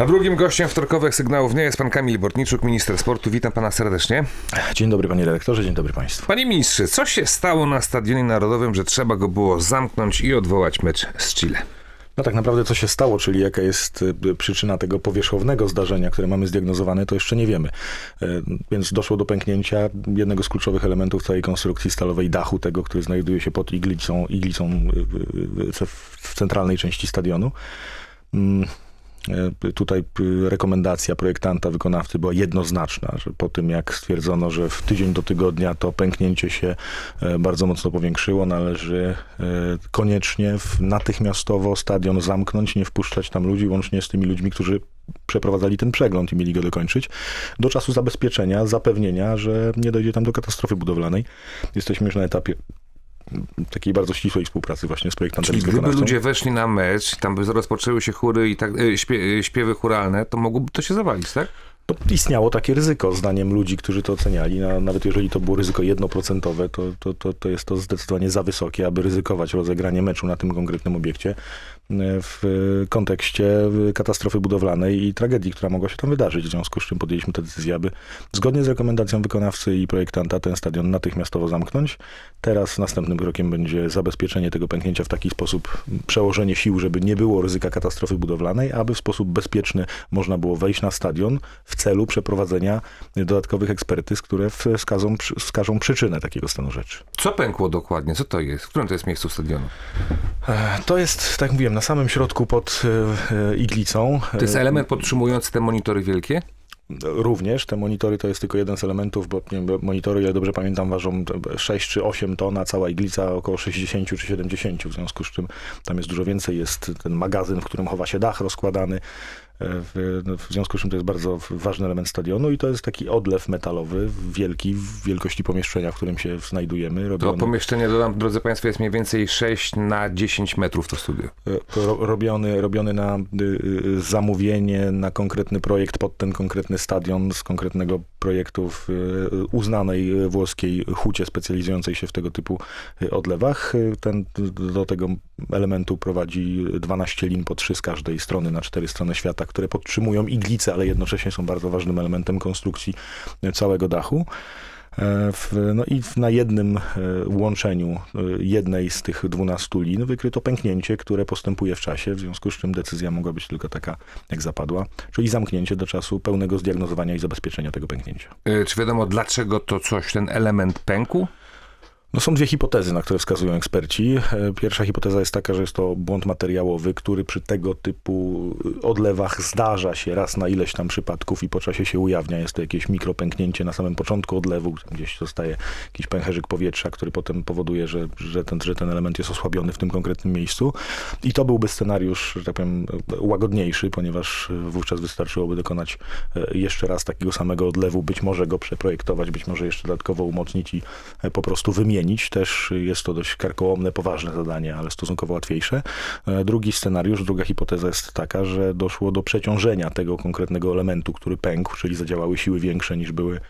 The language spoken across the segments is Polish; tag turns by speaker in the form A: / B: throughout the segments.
A: A drugim gościem wtorkowych sygnałów nie jest pan Kamil Bortniczuk, minister sportu. Witam pana serdecznie.
B: Dzień dobry panie redaktorze, dzień dobry państwu.
A: Panie ministrze, co się stało na Stadionie Narodowym, że trzeba go było zamknąć i odwołać mecz z Chile?
B: No tak naprawdę co się stało, czyli jaka jest y, przyczyna tego powierzchownego zdarzenia, które mamy zdiagnozowane, to jeszcze nie wiemy. Y, Więc doszło do pęknięcia jednego z kluczowych elementów całej konstrukcji stalowej dachu, tego, który znajduje się pod iglicą, iglicą y, y, y, w centralnej części stadionu. E, Tutaj y, rekomendacja projektanta, wykonawcy była jednoznaczna, że po tym jak stwierdzono, że w tydzień do tygodnia to pęknięcie się e, bardzo mocno powiększyło, należy e, koniecznie natychmiastowo stadion zamknąć, nie wpuszczać tam ludzi, łącznie z tymi ludźmi, którzy przeprowadzali ten przegląd i mieli go dokończyć, do czasu zabezpieczenia, zapewnienia, że nie dojdzie tam do katastrofy budowlanej. Jesteśmy już na etapie takiej bardzo ścisłej współpracy właśnie z projektantem
A: Czyli gdyby ludzie weszli na mecz, tam by rozpoczęły się chóry i tak, e, śpie, e, śpiewy churalne, to mogłoby to się zawalić, tak?
B: To istniało takie ryzyko, zdaniem ludzi, którzy to oceniali. No, nawet jeżeli to było ryzyko jednoprocentowe, to, to, to, to jest to zdecydowanie za wysokie, aby ryzykować rozegranie meczu na tym konkretnym obiekcie w kontekście katastrofy budowlanej i tragedii, która mogła się tam wydarzyć. W związku z czym podjęliśmy tę decyzję, aby zgodnie z rekomendacją wykonawcy i projektanta ten stadion natychmiastowo zamknąć. Teraz następnym krokiem będzie zabezpieczenie tego pęknięcia w taki sposób, przełożenie sił, żeby nie było ryzyka katastrofy budowlanej, aby w sposób bezpieczny można było wejść na stadion w celu przeprowadzenia dodatkowych ekspertyz, które wskazą, wskażą przyczynę takiego stanu rzeczy.
A: Co pękło dokładnie? Co to jest? W którym to jest miejscu stadionu?
B: E, To jest, tak mówiłem, na samym środku pod e, e, iglicą.
A: To jest
B: E,
A: element podtrzymujący te monitory wielkie?
B: Również te monitory to jest tylko jeden z elementów, bo nie monitory, ile dobrze pamiętam, ważą 6 czy 8 ton, a cała iglica około 60 czy 70, w związku z czym tam jest dużo więcej. Jest ten magazyn, w którym chowa się dach rozkładany. E, W, no, w związku z czym to jest bardzo ważny element stadionu i to jest taki odlew metalowy, wielki, w wielkości pomieszczenia, w którym się znajdujemy.
A: To
B: robiony-
A: pomieszczenie, dodam, drodzy Państwo, jest mniej więcej 6 na 10 metrów to studio.
B: Ro, robiony, robiony na y, y, zamówienie, na konkretny projekt pod ten konkretny stadion z konkretnego projektu w y, uznanej włoskiej hucie specjalizującej się w tego typu odlewach. Ten, do tego elementu prowadzi 12 lin po trzy z każdej strony na cztery strony świata, które podtrzymują iglicę, ale jednocześnie są bardzo ważnym elementem konstrukcji całego dachu. E, W, no i na jednym e, łączeniu e, jednej z tych 12 lin wykryto pęknięcie, które postępuje w czasie, w związku z czym decyzja mogła być tylko taka, jak zapadła, czyli zamknięcie do czasu pełnego zdiagnozowania i zabezpieczenia tego pęknięcia.
A: Czy wiadomo, dlaczego to coś, ten element pękł?
B: No są dwie hipotezy, na które wskazują eksperci. E, Pierwsza hipoteza jest taka, że jest to błąd materiałowy, który przy tego typu odlewach zdarza się raz na ileś tam przypadków i po czasie się ujawnia. Jest to jakieś mikropęknięcie na samym początku odlewu, gdzieś zostaje jakiś pęcherzyk powietrza, który potem powoduje, że, że, ten, że ten element jest osłabiony w tym konkretnym miejscu. I to byłby scenariusz, że tak powiem, łagodniejszy, ponieważ wówczas wystarczyłoby dokonać e, jeszcze raz takiego samego odlewu, być może go przeprojektować, być może jeszcze dodatkowo umocnić i e, po prostu wymienić. Też jest to dość karkołomne, poważne zadanie, ale stosunkowo łatwiejsze. E, Drugi scenariusz, druga hipoteza jest taka, że doszło do przeciążenia tego konkretnego elementu, który pękł, czyli zadziałały siły większe niż były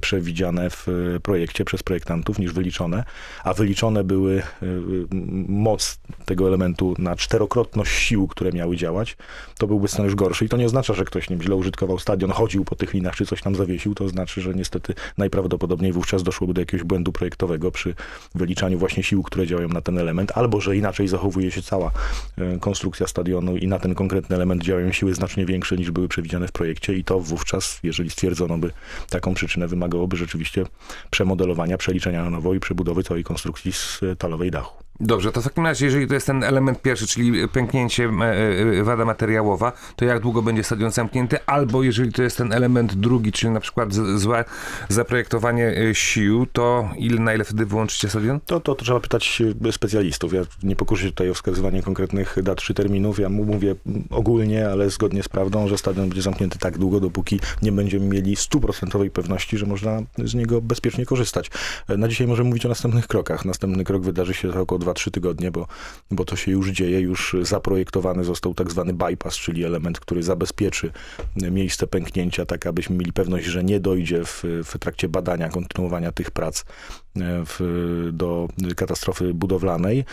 B: przewidziane w e, projekcie przez projektantów, niż wyliczone, a wyliczone były e, moc tego elementu na czterokrotność sił, które miały działać, to byłby scenariusz gorszy. I to nie oznacza, że ktoś wiem, źle użytkował stadion, chodził po tych linach, czy coś tam zawiesił. To znaczy, że niestety najprawdopodobniej wówczas doszłoby do jakiegoś błędu projektowego przy wyliczaniu właśnie sił, które działają na ten element, albo że inaczej zachowuje się cała e, konstrukcja stadionu i na ten konkretny element działają siły znacznie większe niż były przewidziane w projekcie i to wówczas, jeżeli stwierdzono by taką przyczynę, wymagałoby rzeczywiście przemodelowania, przeliczenia na nowo i przebudowy całej konstrukcji stalowej dachu.
A: Dobrze, to w takim razie, jeżeli to jest ten element pierwszy, czyli pęknięcie, e, e, wada materiałowa, to jak długo będzie stadion zamknięty? Albo jeżeli to jest ten element drugi, czyli na przykład złe zaprojektowanie e, sił, to ile, na ile wtedy wyłączycie stadion?
B: To, to, to trzeba pytać e, specjalistów. Ja nie pokuszę się tutaj o wskazywanie konkretnych dat czy terminów. Ja mówię ogólnie, ale zgodnie z prawdą, że stadion będzie zamknięty tak długo, dopóki nie będziemy mieli stuprocentowej pewności, że można z niego bezpiecznie korzystać. E, Na dzisiaj możemy mówić o następnych krokach. Następny krok wydarzy się za około 2-3 tygodnie, bo, bo to się już dzieje. Już zaprojektowany został tak zwany bypass, czyli element, który zabezpieczy miejsce pęknięcia, tak abyśmy mieli pewność, że nie dojdzie w, w trakcie badania, kontynuowania tych prac w, do katastrofy budowlanej.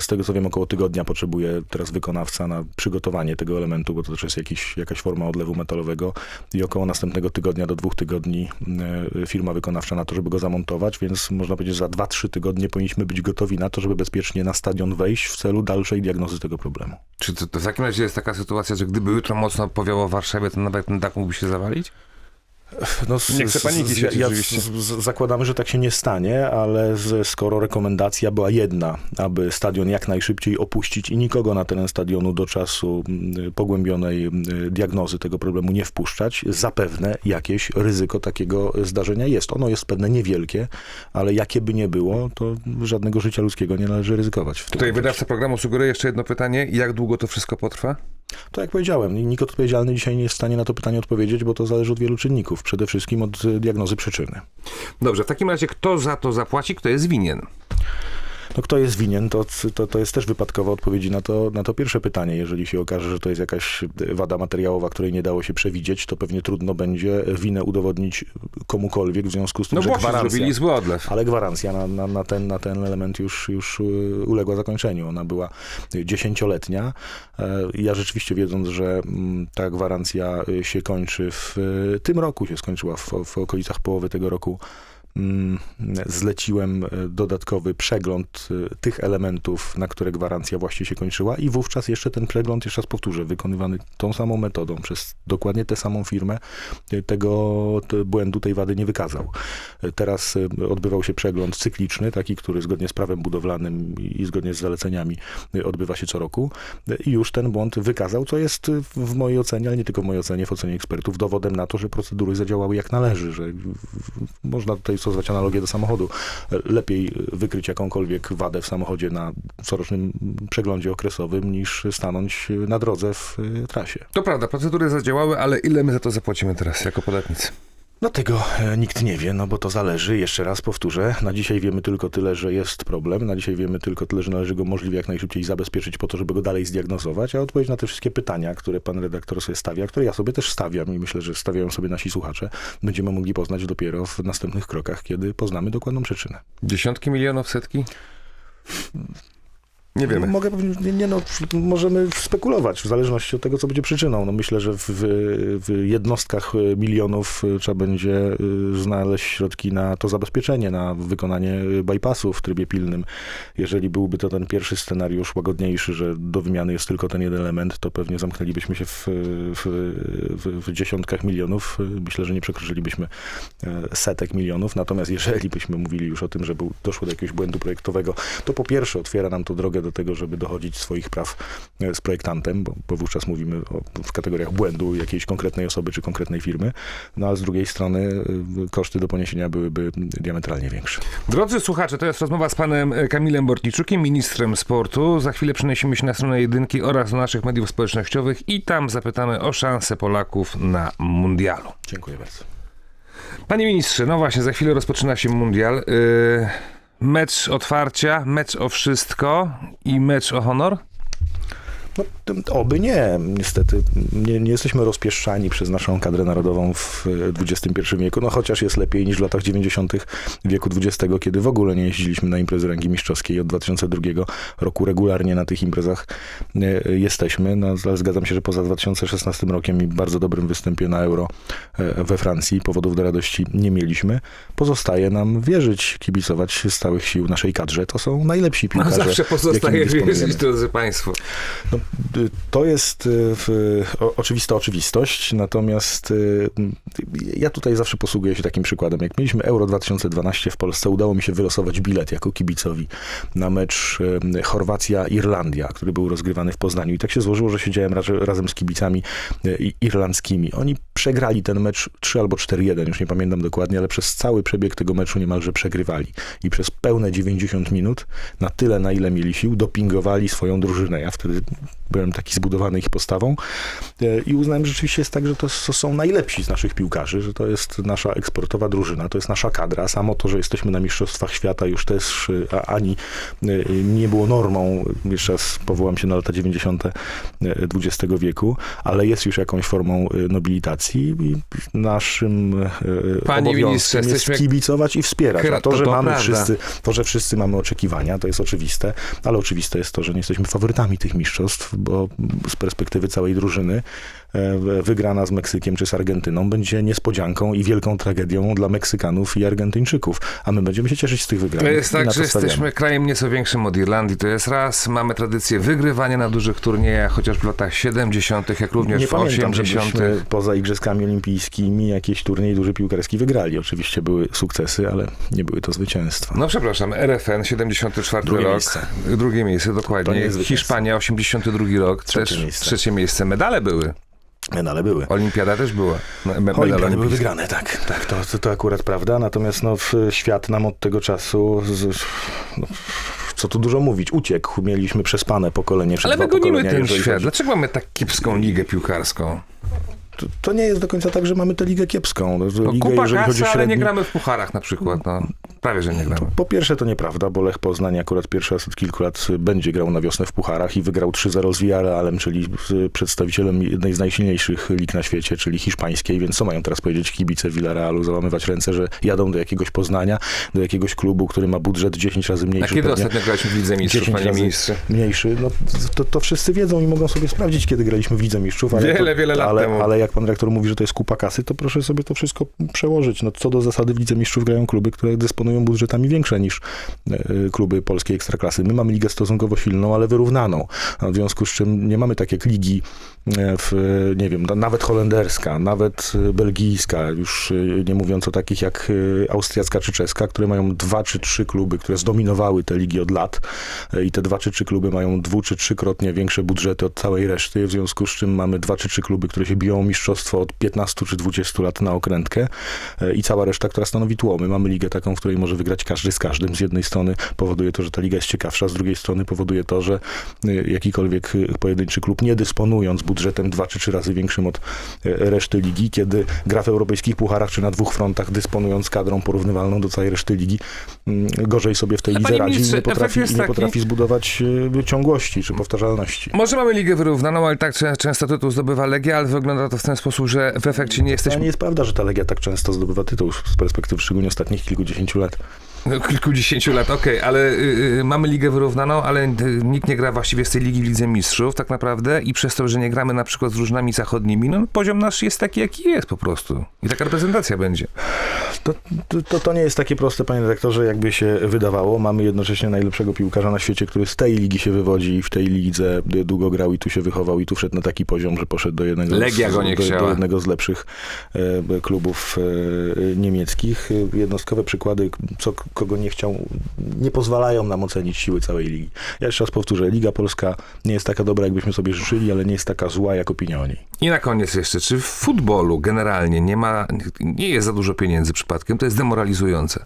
B: Z tego co wiem, około tygodnia potrzebuje teraz wykonawca na przygotowanie tego elementu, bo to też jest jakiś, jakaś forma odlewu metalowego i około następnego tygodnia do dwóch tygodni e, firma wykonawcza na to, żeby go zamontować, więc można powiedzieć, że za dwa, trzy tygodnie powinniśmy być gotowi na to, żeby bezpiecznie na stadion wejść w celu dalszej diagnozy tego problemu.
A: Czy to, to w takim razie jest taka sytuacja, że gdyby jutro mocno powiało w Warszawie, to nawet ten dach mógłby się zawalić?
B: No, z,
A: Nie chcę paniki siać
B: ja, zakładamy, że tak się nie stanie, ale z, skoro rekomendacja była jedna, aby stadion jak najszybciej opuścić i nikogo na teren stadionu do czasu mm, pogłębionej mm, diagnozy tego problemu nie wpuszczać, zapewne jakieś ryzyko takiego zdarzenia jest. Ono jest pewne niewielkie, ale jakie by nie było, to żadnego życia ludzkiego nie należy ryzykować.
A: Tutaj wydawca programu sugeruje jeszcze jedno pytanie. Jak długo to wszystko potrwa?
B: To jak powiedziałem, nikt odpowiedzialny dzisiaj nie jest w stanie na to pytanie odpowiedzieć, bo to zależy od wielu czynników. Przede wszystkim od y, diagnozy przyczyny.
A: Dobrze, w takim razie kto za to zapłaci, kto jest winien?
B: No kto jest winien, to, to, to jest też wypadkowa odpowiedzi na to, na to pierwsze pytanie. Jeżeli się okaże, że to jest jakaś wada materiałowa, której nie dało się przewidzieć, to pewnie trudno będzie winę udowodnić komukolwiek w związku z tym,
A: No
B: że gwarancja...
A: zły odlew.
B: Ale gwarancja na, na, na, ten, na ten element już, już y, uległa zakończeniu. Ona była dziesięcioletnia. E, Ja rzeczywiście wiedząc, że mm, ta gwarancja się kończy w tym roku, się skończyła w, w okolicach połowy tego roku, zleciłem e, dodatkowy przegląd e, tych elementów, na które gwarancja właśnie się kończyła i wówczas jeszcze ten przegląd, jeszcze raz powtórzę, wykonywany tą samą metodą przez dokładnie tę samą firmę, e, tego te błędu, tej wady nie wykazał. Teraz odbywał się przegląd cykliczny, taki, który zgodnie z prawem budowlanym i zgodnie z zaleceniami odbywa się co roku i już ten błąd wykazał, co jest w mojej ocenie, ale nie tylko w mojej ocenie, w ocenie ekspertów, dowodem na to, że procedury zadziałały jak należy, że można tutaj stosować analogię do samochodu. Lepiej wykryć jakąkolwiek wadę w samochodzie na corocznym przeglądzie okresowym, niż stanąć na drodze w e, trasie.
A: To prawda, procedury zadziałały, ale ile my za to zapłacimy teraz jako podatnicy?
B: No tego e, nikt nie wie, no bo to zależy, jeszcze raz powtórzę, na dzisiaj wiemy tylko tyle, że jest problem, na dzisiaj wiemy tylko tyle, że należy go możliwie jak najszybciej zabezpieczyć po to, żeby go dalej zdiagnozować, a odpowiedź na te wszystkie pytania, które pan redaktor sobie stawia, które ja sobie też stawiam i myślę, że stawiają sobie nasi słuchacze, będziemy mogli poznać dopiero w następnych krokach, kiedy poznamy dokładną przyczynę.
A: Dziesiątki milionów, setki? Nie wiemy.
B: Mogę nie, nie no, możemy spekulować w zależności od tego, co będzie przyczyną. No myślę, że w, w jednostkach milionów e, trzeba będzie e, znaleźć środki na to zabezpieczenie, na wykonanie bypassu w trybie pilnym. Jeżeli byłby to ten pierwszy scenariusz łagodniejszy, że do wymiany jest tylko ten jeden element, to pewnie zamknęlibyśmy się w, w, w, w dziesiątkach milionów. Myślę, że nie przekroczylibyśmy e, setek milionów. Natomiast jeżeli byśmy mówili już o tym, że był, doszło do jakiegoś błędu projektowego, to po pierwsze otwiera nam to drogę do tego, żeby dochodzić swoich praw e, z projektantem, bo, bo wówczas mówimy o, w kategoriach błędu jakiejś konkretnej osoby czy konkretnej firmy, no a z drugiej strony e, koszty do poniesienia byłyby diametralnie większe.
A: Drodzy słuchacze, to jest rozmowa z panem e, Kamilem Bortniczukiem, ministrem sportu. Za chwilę przenosimy się na stronę jedynki oraz do naszych mediów społecznościowych i tam zapytamy o szanse Polaków na mundialu.
B: Dziękuję bardzo.
A: Panie ministrze, no właśnie, za chwilę rozpoczyna się mundial. Yy, mecz otwarcia, mecz o wszystko i mecz o honor?
B: No, oby nie. Niestety nie, nie jesteśmy rozpieszczani przez naszą kadrę narodową w XXI wieku, no chociaż jest lepiej niż w latach 90. wieku XX, kiedy w ogóle nie jeździliśmy na imprezy rangi mistrzowskiej. Od 2002 roku regularnie na tych imprezach e, jesteśmy. No, ale zgadzam się, że poza 2016 rokiem i bardzo dobrym występie na Euro e, we Francji powodów do radości nie mieliśmy. Pozostaje nam wierzyć, kibicować z całych sił naszej kadrze. To są najlepsi
A: No,
B: piłkarze,
A: zawsze pozostaje wierzyć, drodzy państwo.
B: No, to jest o, oczywista oczywistość, natomiast y, ja tutaj zawsze posługuję się takim przykładem. Jak mieliśmy Euro 2012 w Polsce, udało mi się wylosować bilet jako kibicowi na mecz y, Chorwacja-Irlandia, który był rozgrywany w Poznaniu. I tak się złożyło, że siedziałem raz, razem z kibicami irlandzkimi. Oni przegrali ten mecz 3 albo 4-1, już nie pamiętam dokładnie, ale przez cały przebieg tego meczu niemalże przegrywali. I przez pełne 90 minut, na tyle na ile mieli sił, dopingowali swoją drużynę. Ja wtedy byłem taki zbudowany ich postawą e, i uznałem, że rzeczywiście jest tak, że to, są najlepsi z naszych piłkarzy, że to jest nasza eksportowa drużyna, to jest nasza kadra. Samo to, że jesteśmy na Mistrzostwach Świata już też e, ani e, nie było normą, jeszcze raz powołam się na lata 90. XX wieku, ale jest już jakąś formą nobilitacji i naszym
A: Panie
B: obowiązkiem
A: ministrze,
B: jest kibicować i wspierać. A to,
A: to-
B: że
A: to
B: mamy
A: prawda.
B: wszyscy, to, że wszyscy mamy oczekiwania, to jest oczywiste, ale oczywiste jest to, że nie jesteśmy faworytami tych mistrzostw, bo z perspektywy całej drużyny wygrana z Meksykiem czy z Argentyną będzie niespodzianką i wielką tragedią dla Meksykanów i Argentyńczyków, a my będziemy się cieszyć z tych wygranych.
A: To jest tak,
B: to
A: że
B: stawiamy.
A: jesteśmy krajem nieco większym od Irlandii. To jest raz. Mamy tradycję wygrywania na dużych turniejach, chociaż w latach 70., jak również
B: Nie
A: w
B: pamiętam,
A: 80.
B: żebyśmy poza Igrzyskami Olimpijskimi jakiś turniej duży piłkarski wygrali. Oczywiście były sukcesy, ale nie były to zwycięstwa.
A: No przepraszam, RFN 74
B: Drugie
A: rok.
B: miejsce.
A: Drugie miejsce, dokładnie. Hiszpania 82 rok,
B: Trzecie
A: też
B: miejsce.
A: trzecie miejsce. Medale były.
B: Medale były.
A: Olimpiada też była. Me-
B: Olimpiady były wygrane, tak. tak to, to, to akurat prawda. Natomiast no, w, świat nam od tego czasu, z, no, co tu dużo mówić, uciekł. Mieliśmy przespane pokolenie, przed
A: Ale
B: dwa
A: my gonimy
B: pokolenia,
A: ten świat.
B: chodzi-
A: Dlaczego mamy tak kiepską ligę piłkarską?
B: To, to nie jest do końca tak, że mamy tę ligę kiepską. No,
A: No,
B: ligę,
A: kupa
B: jeżeli chodzi o
A: ale nie
B: średni-
A: gramy w pucharach na przykład. No. Prawie, że nie gramy.
B: Po pierwsze to nieprawda, bo Lech Poznań akurat pierwszy raz od kilku lat będzie grał na wiosnę w pucharach i wygrał 3-0 z Villarrealem, czyli z przedstawicielem jednej z najsilniejszych lig na świecie, czyli hiszpańskiej, więc co mają teraz powiedzieć kibice Villarrealu, załamywać ręce, że jadą do jakiegoś Poznania, do jakiegoś klubu, który ma budżet 10 razy
A: A
B: mniejszy.
A: kiedy
B: pewnie,
A: ostatnio graliśmy w Lidze Mistrzów,
B: 10
A: panie
B: razy
A: ministrze?
B: mniejszy, no to, to wszyscy wiedzą i mogą sobie sprawdzić, kiedy graliśmy w Lidze Mistrzów. Ale
A: Wiele,
B: to,
A: wiele lat
B: ale,
A: temu.
B: Ale jak pan rektor mówi, że to jest kupa kasy, to proszę sobie to wszystko przełożyć. No, co do zasady w Lidze Mistrzów grają kluby, które dysponują budżetami większe niż e, kluby polskiej ekstraklasy. My mamy ligę stosunkowo silną, ale wyrównaną. W związku z czym nie mamy tak jak ligi e, w, nie wiem, nawet holenderska, nawet e, belgijska, już nie mówiąc o takich jak austriacka czy czeska, które mają dwa czy trzy kluby, które zdominowały te ligi od lat i te dwa czy trzy kluby mają dwu czy trzykrotnie większe budżety od całej reszty, w związku z czym mamy dwa czy trzy kluby, które się biją o mistrzostwo od 15 czy 20 lat na okrętkę e, i cała reszta, która stanowi tło. My mamy ligę taką, w której może wygrać każdy z każdym. Z jednej strony powoduje to, że ta liga jest ciekawsza, z drugiej strony powoduje to, że e, jakikolwiek e, pojedynczy klub, nie dysponując budżetem dwa czy trzy razy większym od reszty ligi, kiedy gra w europejskich pucharach, czy na dwóch frontach, dysponując kadrą porównywalną do całej reszty ligi, mm, gorzej sobie w tej lidze radzi i nie potrafi, nie
A: taki-
B: potrafi zbudować ciągłości czy powtarzalności.
A: Może mamy ligę wyrównaną, ale tak czę- często tytuł zdobywa Legia, ale wygląda to w ten sposób, że w efekcie nie
B: To
A: jesteśmy
B: nie jest prawda, że ta Legia tak często zdobywa tytuł z perspektywy szczególnie ostatnich kilkudziesięciu lat.
A: No, kilkudziesięciu lat, okej, ale y, y, mamy ligę wyrównaną, ale y, nikt nie gra właściwie z tej ligi w Lidze Mistrzów tak naprawdę i przez to, że nie gramy na przykład z drużynami zachodnimi, no poziom nasz jest taki, jaki jest po prostu. I taka reprezentacja będzie.
B: To, to- to, to nie jest takie proste, panie dyrektorze, jakby się wydawało. Mamy jednocześnie najlepszego piłkarza na świecie, który z tej ligi się wywodzi i w tej lidze długo grał i tu się wychował i tu wszedł na taki poziom, że poszedł do jednego,
A: Legia
B: z,
A: go nie
B: do, do jednego z lepszych e, klubów e, niemieckich. Jednostkowe przykłady, co kogo nie chciał, nie pozwalają nam ocenić siły całej ligi. Ja jeszcze raz powtórzę, Liga Polska nie jest taka dobra, jakbyśmy sobie życzyli, ale nie jest taka zła, jak opinia o niej.
A: I na koniec jeszcze, czy w futbolu generalnie nie ma, nie jest za dużo pieniędzy przypadkiem? To jest demoralizujące.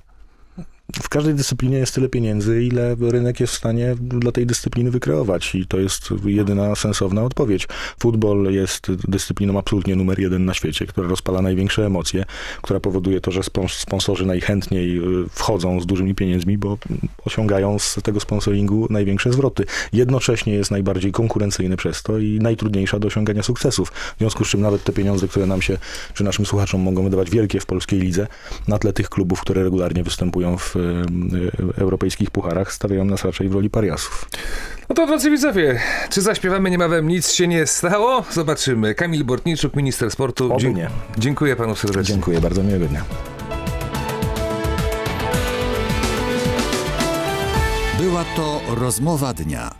B: W każdej dyscyplinie jest tyle pieniędzy, ile rynek jest w stanie dla tej dyscypliny wykreować i to jest jedyna sensowna odpowiedź. Futbol jest dyscypliną absolutnie numer jeden na świecie, która rozpala największe emocje, która powoduje to, że spons- sponsorzy najchętniej y, wchodzą z dużymi pieniędzmi, bo osiągają z tego sponsoringu największe zwroty. Jednocześnie jest najbardziej konkurencyjny przez to i najtrudniejsza do osiągania sukcesów. W związku z czym nawet te pieniądze, które nam się, czy naszym słuchaczom mogą wydawać wielkie w polskiej lidze, na tle tych klubów, które regularnie występują w europejskich pucharach, stawiają nas raczej w roli pariasów.
A: No to drodzy widzowie, czy zaśpiewamy niebawem nic się nie stało? Zobaczymy. Kamil Bortniczuk, minister sportu.
B: Oby nie.
A: Dziękuję panu serdecznie.
B: Dziękuję bardzo, miłego dnia.
C: Była to rozmowa dnia.